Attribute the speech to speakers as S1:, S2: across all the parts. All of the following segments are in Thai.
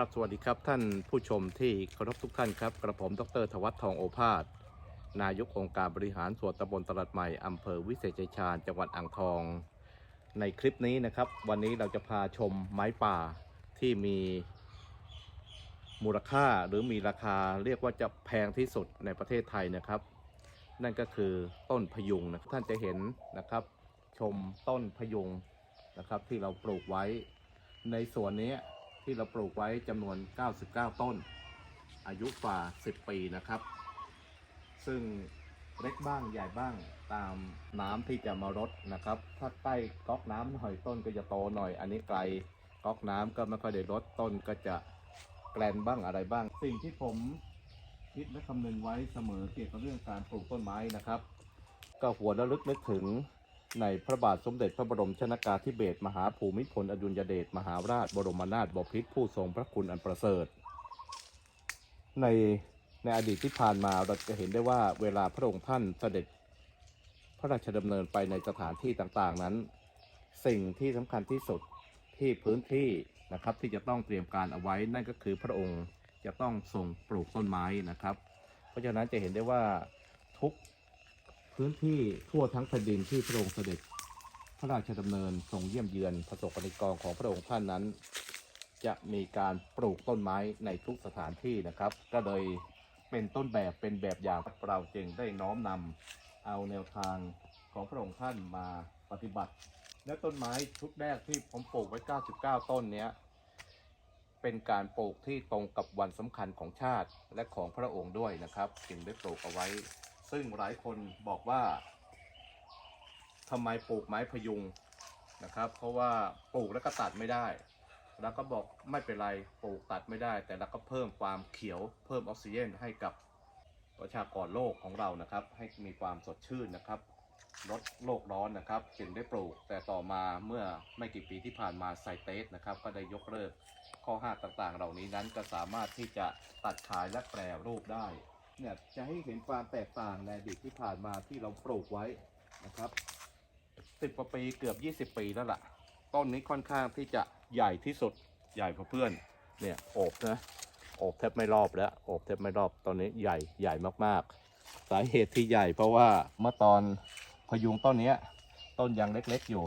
S1: ครับสวัสดีครับท่านผู้ชมที่เคารพทุกท่านครับ กระผมดรธวัฒน์ทองโอภาส นายกองค์การบริหารส่วนตำบลตลาดใหม่อำเภอวิเศษชัยชาญจังหวัดอ่างทอง ในคลิปนี้นะครับ วันนี้เราจะพาชมไม้ป่าที่มีมูลค่าหรือมีราคาเรียกว่าจะแพงที่สุดในประเทศไทยนะครับ นั่นก็คือต้นพยุงนะครับท่านจะเห็นนะครับ ชมต้นพยุงนะครับที่เราปลูกไว้ในสวนนี้ ที่เราปลูกไว้จำนวน 99 ต้น อายุกว่า 10 ปีนะครับ ซึ่งเล็กบ้างใหญ่บ้างตามน้ำที่จะมารดนะครับ ถ้าใกล้ก๊อกน้ำหน่อยต้นก็จะโตหน่อย อันนี้ไกลก๊อกน้ำก็ไม่ค่อยได้ลดต้นก็จะแกลนบ้างอะไรบ้าง สิ่งที่ผมคิดและคำนึงไว้เสมอเกี่ยวกับเรื่องการปลูกต้นไม้นะครับ ก็หัวระลึกนึกถึง ในพระบาทสมเด็จพระบรมชนากาธิเบศรมหาภูมิพลอดุลยเดชมหาราชบรมนาถบพิตรผู้ทรงพระคุณอันประเสริฐ ในในอดีตที่ผ่านมาเราจะเห็นได้ว่าเวลาพระองค์ท่านเสด็จพระราชดำเนินไปในสถานที่ต่างๆนั้น สิ่งที่สำคัญที่สุดที่พื้นที่นะครับที่จะต้องเตรียมการเอาไว้นั่นก็คือพระองค์จะต้องทรงปลูกต้นไม้นะครับ เพราะฉะนั้นจะเห็นได้ว่าทุก พื้นที่ทั่วทั้งแผ่นดินที่พระองค์เสด็จ พระราชดำเนินทรงเยี่ยมเยือนประสบกนิกรของพระองค์ท่านนั้น จะมีการปลูกต้นไม้ในทุกสถานที่นะครับ ก็เลยเป็นต้นแบบเป็นแบบอย่างเราจึงได้น้อมนำเอาแนวทางของพระองค์ท่านมาปฏิบัติ และต้นไม้ชุดแรกที่ผมปลูกไว้ 99 ต้นเนี้ยเป็นการปลูกที่ตรงกับวันสำคัญของชาติและของพระองค์ด้วยนะครับจึงได้ปลูกเอาไว้ ซึ่งหลายคนบอกว่าทำไมปลูกไม้พยุงนะครับ เพราะว่าปลูกแล้วก็ตัดไม่ได้ แล้วก็บอกไม่เป็นไรปลูกตัดไม่ได้ แต่เราก็เพิ่มความเขียวเพิ่มออกซิเจนให้กับประชากรโลกของเรานะครับ ให้มีความสดชื่นนะครับลดโลกร้อนนะครับ จึงได้ปลูก แต่ต่อมาเมื่อไม่กี่ปีที่ผ่านมาไซเตสนะครับ ก็ได้ยกเลิกข้อห้าต่างๆ เหล่านี้นั้นก็สามารถที่จะตัดขายและแปรรูปได้ เนี่ยจะให้เห็นความแตกต่างในอดีตที่ผ่านมาที่เราปลูกไว้นะครับสิบกว่าปีเกือบ 20 ปีแล้วล่ะ ต้นนี้ค่อนข้างที่จะใหญ่ที่สุดใหญ่กว่าเพื่อน เนี่ยโอบนะโอบแทบไม่รอบแล้วโอบแทบไม่รอบตอนนี้ใหญ่ใหญ่มากๆ สาเหตุที่ใหญ่เพราะว่าเมื่อตอนพยุงต้นนี้ต้นยังเล็กๆอยู่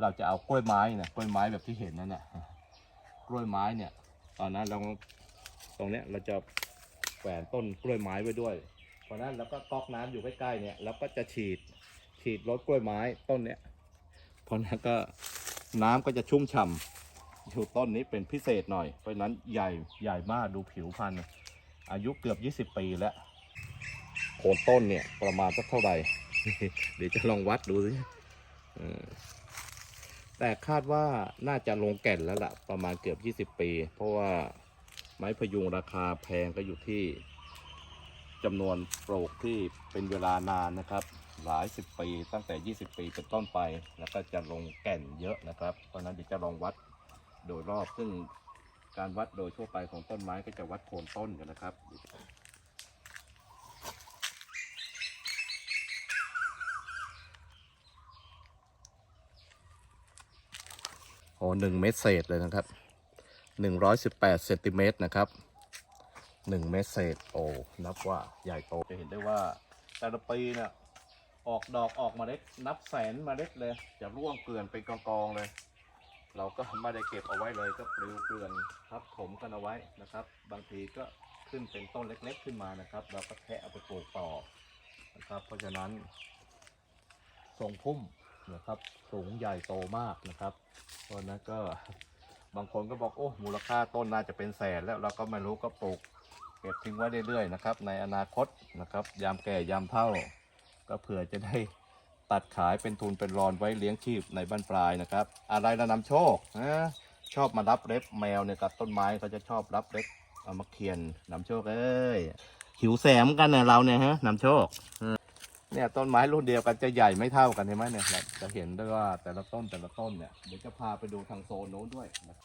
S1: เราจะเอากล้วยไม้เนี่ยกล้วยไม้แบบที่เห็นนั่นแหละกล้วยไม้เนี่ย ตอนนั้นเราตรงเนี้ยเราจะ แขวนต้นกล้วยไม้ไว้ด้วย เพราะนั้นแล้วก็ก๊อกน้ำอยู่ใกล้ๆเนี่ยแล้วก็จะฉีดฉีดรดกล้วยไม้ต้นเนี้ยเพราะนั้นก็น้ำก็จะชุ่มฉ่ำอยู่ต้นนี้เป็นพิเศษหน่อย เพราะนั้นใหญ่ใหญ่มากดูผิวพันธุ์อายุเกือบ 20 ปีแล้วโคนต้นเนี่ยประมาณสักเท่าไหร่เดี๋ยวจะลองวัดดูสิแต่คาดว่าน่าจะลงแก่นแล้วล่ะ ประมาณเกือบ 20 ปี เพราะว่า ไม้พยุงราคาแพงก็อยู่ที่จำนวนปลูกที่เป็นเวลานานนะครับ หลายสิบปีตั้งแต่ 20 ปีเป็นต้นไป แล้วก็จะลงแก่นเยอะนะครับเพราะฉะนั้นเดี๋ยวจะลองวัดโดยรอบซึ่งการวัดโดยทั่วไปของต้นไม้ก็จะวัดโคนต้นกันนะครับโอ้หนึ่งเมตรเศษเลยนะครับ หนึ่งร้อยสิบแปดเซนติเมตรนะครับหนึ่งเมตรเศษโอ้นับว่าใหญ่โตจะเห็นได้ว่าแต่ละปีเนี่ยออกดอกออกมาเล็ดนับแสนมาเล็ดเลย จะร่วงเกลื่อนเป็นกองๆเลย เราก็ไม่ได้เก็บเอาไว้เลยก็ปลิวเกลื่อนทับถมกันเอาไว้นะครับ บางทีก็ขึ้นเป็นต้นเล็กๆขึ้นมานะครับเราก็แทะเอาไปปลูกต่อนะครับ เพราะฉะนั้นทรงพุ่มนะครับสูงใหญ่โตมากนะครับเพราะนั้นก็ บางคนก็บอกโอ้มูลค่าต้นน่าจะเป็นแสนแล้วเราก็ไม่รู้ก็ปลูกเก็บทิ้งไว้เรื่อยๆนะครับในอนาคตนะครับยามแก่ยามเฒ่า ก็เผื่อจะได้ตัดขายเป็นทุนเป็นรอนไว้เลี้ยงชีพในบ้านปลายนะครับ อะไรละนำโชคนะชอบมารับเล็บแมวเนี่ยกับต้นไม้เขาจะชอบรับเล็บเอามาเคียนนำโชคเอ้ยหิวแสมกันเนี่ยเราเนี่ยฮะนำโชค เนี่ยต้นไม้รุ่นเดียวกันจะใหญ่ไม่เท่ากันใช่ไหมเนี่ยเราจะเห็นได้ว่าแต่ละต้นแต่ละต้นเนี่ยเดี๋ยวจะพาไปดูทางโซนโน้นด้วยนะ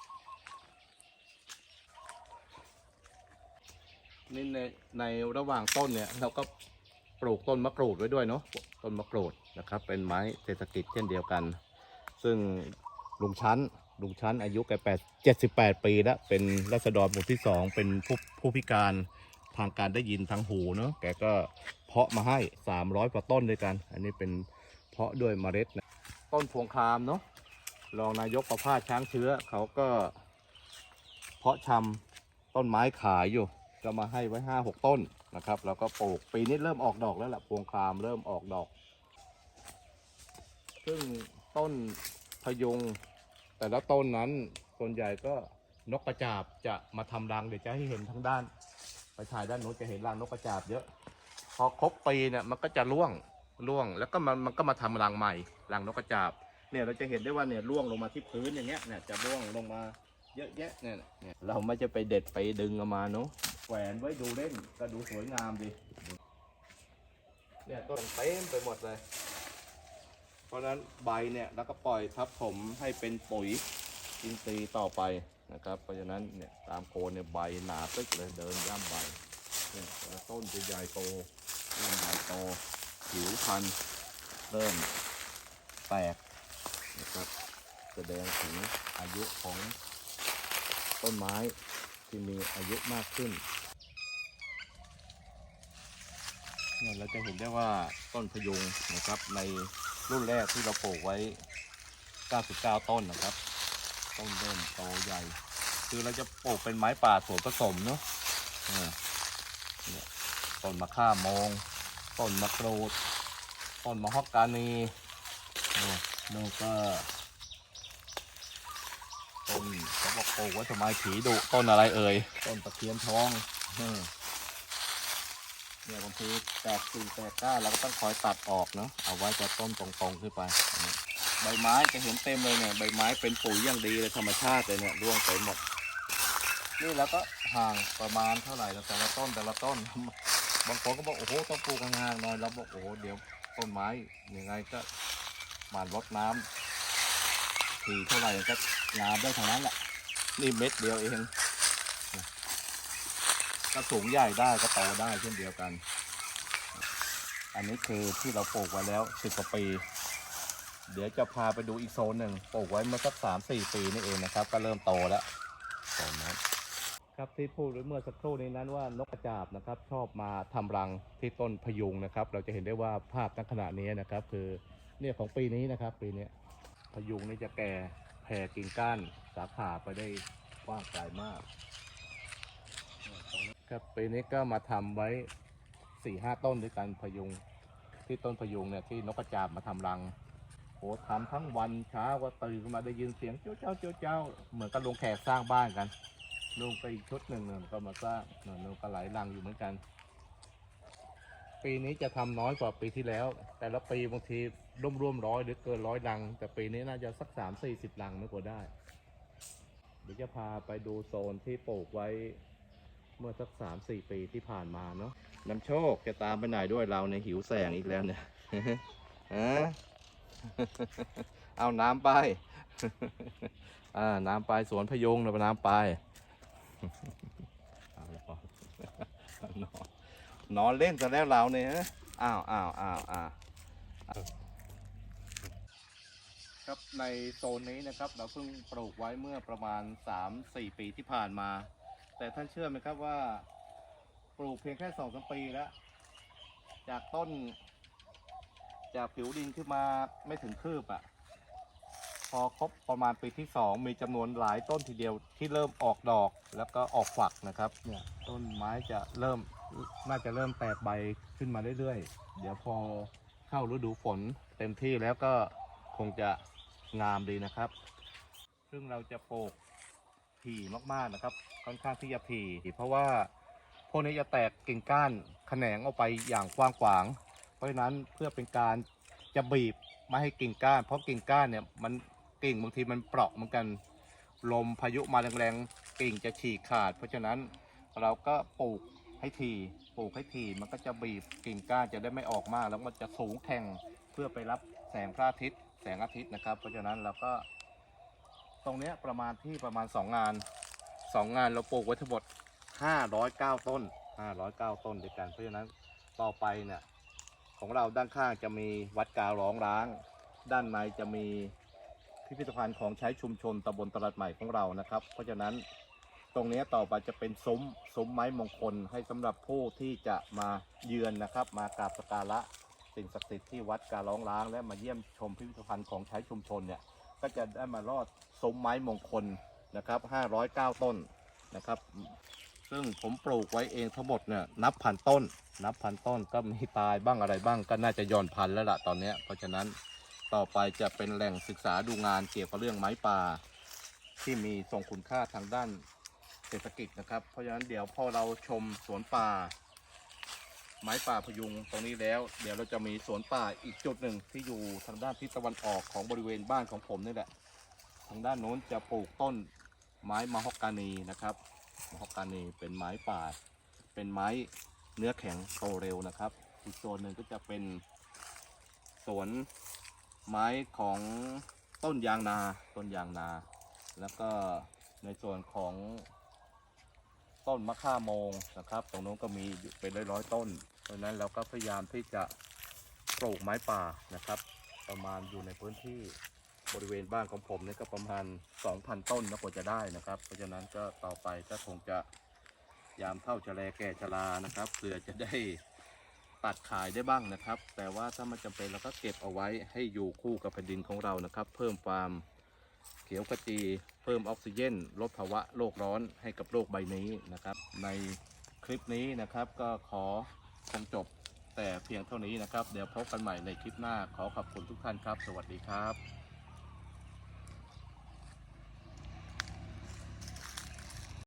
S1: นี่ในในระหว่างต้นเนี่ยเราก็ปลูกต้นมะกรูดไว้ด้วยเนาะต้นมะกรูดนะครับ เป็นไม้เศรษฐกิจเช่นเดียวกัน ซึ่งลุงชั้นลุงชั้นอายุแกแปดเจ็ดสิบแปดปีแล้วเป็นรัษฎรหมู่ที่สองเป็นผู้ผู้พิการ ทางการได้ยินทางหูเนาะแกก็เพาะมาให้สามร้อยกว่าต้นด้วยกัน อันนี้เป็นเพาะด้วยเมล็ดนะต้นพวงคามเนาะรองนายกประภาสช้างเชื้อ เขาก็ เพาะชำต้นไม้ขายอยู่ ก็มาให้ไว้ห้าหกต้นนะครับ แล้วก็ปลูกปีนี้เริ่มออกดอกแล้วล่ะพวงคามเริ่มออกดอก ซึ่งต้นพยุง แต่ละต้นนั้นส่วนใหญ่ก็นกกระจาบจะมาทำรังเดี๋ยวจะให้เห็นทั้งด้าน ไปถ่ายด้านโน้นจะเห็นรังนกกระจาบเยอะ พอครบปีเนี่ยมันก็จะร่วงร่วง แล้วก็มันมันก็มาทำรังใหม่รังนกกระจาบ เนี่ยเราจะเห็นได้ว่าเนี่ยร่วงลงมาที่พื้นอย่างเงี้ยเนี่ยจะร่วงลงมาเยอะแยะเนี่ยเนี่ยเราไม่จะไปเด็ดไปดึงเอามาเนาะแขวนไว้ดูเล่นก็ดูสวยงามดีเนี่ยต้นเต็มไปหมดเลย เพราะนั้นใบเนี่ยแล้วก็ปล่อยทับถมให้เป็นปุ๋ยอินทรีย์ต่อไป นะครับเพราะฉะนั้นเนี่ยตามโคนเนี่ยใบหนาตึกเลยเดินย่ำใบเนี่ยต้นจะใหญ่โตเริ่มใหญ่โตผิวพันธุ์เริ่มแตกนะครับแสดงถึงอายุของต้นไม้ที่มีอายุมากขึ้นเนี่ยเราจะเห็นได้ว่าต้นพยุงนะครับในรุ่นแรกที่เราปลูกไว้ 99 ต้นนะครับ ต้นเริ่มโตใหญ่ คือเราจะปลูกเป็นไม้ป่าสวนผสมเนาะเนี่ยต้นมะข่าโมงต้นมะกรูดต้นมะฮอกกานีเนี่ยแล้วก็ต้นเขาบอกปลูกไว้ทำไมผีดุต้นอะไรเอ่ยต้นตะเคียนทองเนี่ยบางทีแตกสี่แตกก้าเราก็ต้องคอยตัดออกเนาะเอาไว้จะต้นตรงๆขึ้นไปนี่ ใบไม้จะเห็นเต็มเลยเนี่ยใบไม้เป็นปุ๋ยอย่างดีเลยธรรมชาติเลยเนี่ยร่วงเต็มหมดนี่แล้วก็ห่างประมาณเท่าไหร่แต่ละต้นแต่ละต้น บางคนก็บอกโอ้โหต้องปลูกห่างๆหน่อยเราบอกโอ้โหเดี๋ยวต้นไม้ยังไงก็หมันรดน้ำทีเท่าไหร่ก็งามได้ทางนั้นแหละนี่เม็ดเดียวเองก็สูงใหญ่ได้ก็โตได้เช่นเดียวกัน อันนี้คือที่เราปลูกไว้แล้วสิบกว่าปี เดี๋ยวจะพาไปดูอีกโซนหนึ่งปลูกไว้เมื่อสักสามสี่ปีนี่เองนะครับ ก็เริ่มโตแล้วโซนนั้นครับที่พูดเมื่อสักครู่นี้นั้นว่านกกระจาบนะครับ ชอบมาทำรังที่ต้นพยุงนะครับ เราจะเห็นได้ว่าภาพณขณะนี้นะครับ คือเนี่ยของปีนี้นะครับ ปีนี้พยุงนี่จะแก่แผ่กิ่งก้านสาขาไปได้กว้างไกลมากครับปีนี้ก็มาทำไว้สี่ห้าต้นด้วยกันพยุงที่ต้นพยุงเนี่ยที่นกกระจาบมาทำรัง โหทำทั้งวันเช้าก็ตื่นขึ้นมาได้ยินเสียงเจ้าเจ้าเจ้าเจ้าเหมือนกับลงแขกสร้างบ้านกันลงไปอีกชุดหนึ่งเนี่ยก็มาสร้างเนี่ยลงก็หลายรังอยู่เหมือนกัน ปีนี้จะทำน้อยกว่าปีที่แล้ว แต่ละปีบางทีร่วมร่วมร้อยหรือเกินร้อยรัง แต่ปีนี้น่าจะสักสามสี่สิบรังไม่กว่าได้ เดี๋ยวจะพาไปดูโซนที่ปลูกไว้เมื่อสักสามสี่ปีที่ผ่านมาเนาะน้ำโชคจะตามไปไหนด้วยเราในหิวแสงอีกแล้วเนี่ยฮะ เอาน้ำไป อ่า น้ำไปสวนพยุงเราไปน้ำไปนอนเล่นกันแล้วเราเนี่ยฮะ อ้าวอ้าวอ้าวอ้าวครับในโซนนี้นะครับ เราเพิ่งปลูกไว้เมื่อประมาณ 3-4 ปีที่ผ่านมา แต่ท่านเชื่อไหมครับว่า ปลูกเพียงแค่สองสามปีแล้ว จากต้น จากผิวดินขึ้นมาไม่ถึงคืบอะ พอครบประมาณปีที่สองมีจำนวนหลายต้นทีเดียวที่เริ่มออกดอกแล้วก็ออกฝักนะครับ เนี่ยต้นไม้จะเริ่มน่าจะเริ่มแตกใบขึ้นมาเรื่อยๆ เดี๋ยวพอเข้าฤดูฝนเต็มที่แล้วก็คงจะงามดีนะครับ ซึ่งเราจะปลูกถี่มากๆนะครับ ค่อนข้างที่จะถี่เพราะว่าพวกนี้จะแตกกิ่งก้านแขนงออกไปอย่างกว้างขวาง เพราะฉะนั้นเพื่อเป็นการจะบีบไม่ให้กิ่งก้าน เพราะกิ่งก้านเนี่ยมันกิ่งบางทีมันเปราะเหมือนกันลมพายุมาแรงๆกิ่งจะฉีกขาด เพราะฉะนั้นเราก็ปลูกให้ทีปลูกให้ทีมันก็จะบีบกิ่งก้านจะได้ไม่ออกมาก แล้วมันจะสูงแข่งเพื่อไปรับแสงพระอาทิตย์ แสงอาทิตย์นะครับ เพราะฉะนั้นเราก็ ตรงเนี้ยประมาณที่ประมาณสองงานสองงานเราปลูกไว้ทั้งหมดห้าร้อยเก้าต้นห้าร้อยเก้าต้นด้วยกัน เพราะฉะนั้นต่อไปเนี่ย ของเราด้านข้างจะมีวัดการ้องร้าง ด้านในจะมีพิพิธภัณฑ์ของใช้ชุมชนตำบลตลาดใหม่ของเรานะครับ เพราะฉะนั้นตรงนี้ต่อไปจะเป็นซุ้มซุ้มไม้มงคลให้สำหรับผู้ที่จะมาเยือนนะครับ มากราบสักการะสิ่งศักดิ์สิทธิ์ที่วัดกาล้องล้าง และมาเยี่ยมชมพิพิธภัณฑ์ของใช้ชุมชนเนี่ยก็จะได้มาลอดซุ้มไม้มงคลนะครับ509 ต้นนะครับ ซึ่งผมปลูกไว้เองทั้งหมดเนี่ยนับพันต้น นับพันต้นก็มีตายบ้างอะไรบ้างก็น่าจะย่อนพันแล้วล่ะตอนนี้เพราะฉะนั้นต่อไปจะเป็นแหล่งศึกษาดูงานเกี่ยวกับเรื่องไม้ป่า ที่มีทรงคุณค่าทางด้านเศรษฐกิจนะครับ เพราะฉะนั้นเดี๋ยวพอเราชมสวนป่า ไม้ป่าพยุงตรงนี้แล้ว เดี๋ยวเราจะมีสวนป่าอีกจุดหนึ่งที่อยู่ทางด้านทิศตะวันออกของบริเวณบ้านของผมนี่แหละ ทางด้านโน้นจะปลูกต้นไม้มะฮอกกานีนะครับ มะฮอกกานีเป็นไม้ป่า เป็นไม้เนื้อแข็งโตเร็วนะครับ อีกโซนหนึ่งก็จะเป็นสวนไม้ของต้นยางนาต้นยางนา แล้วก็ในส่วนของต้นมะข่าโมงนะครับ ตรงโน้นก็มีอยู่เป็นร้อยๆต้น เพราะนั้นเราก็พยายามที่จะปลูกไม้ป่านะครับ ประมาณอยู่ในพื้นที่ บริเวณบ้านของผมเนี่ยก็ประมาณ 2,000 ต้นนะกว่าจะได้นะครับ เพราะฉะนั้นก็ต่อไปก็คงจะยามเท่าจะแลแก่ชรานะครับเพื่อจะได้ตัดขายได้บ้างนะครับ แต่ว่าถ้ามันจำเป็นเราก็เก็บเอาไว้ให้อยู่คู่กับแผ่นดินของเรานะครับ เพิ่มความเขียวขจีเพิ่มออกซิเจนลดภาวะโลกร้อนให้กับโลกใบนี้นะครับ ในคลิปนี้นะครับก็ขอคงจบแต่เพียงเท่านี้นะครับ เดี๋ยวพบกันใหม่ในคลิปหน้าขอขอบคุณทุกท่านครับ สวัสดีครับ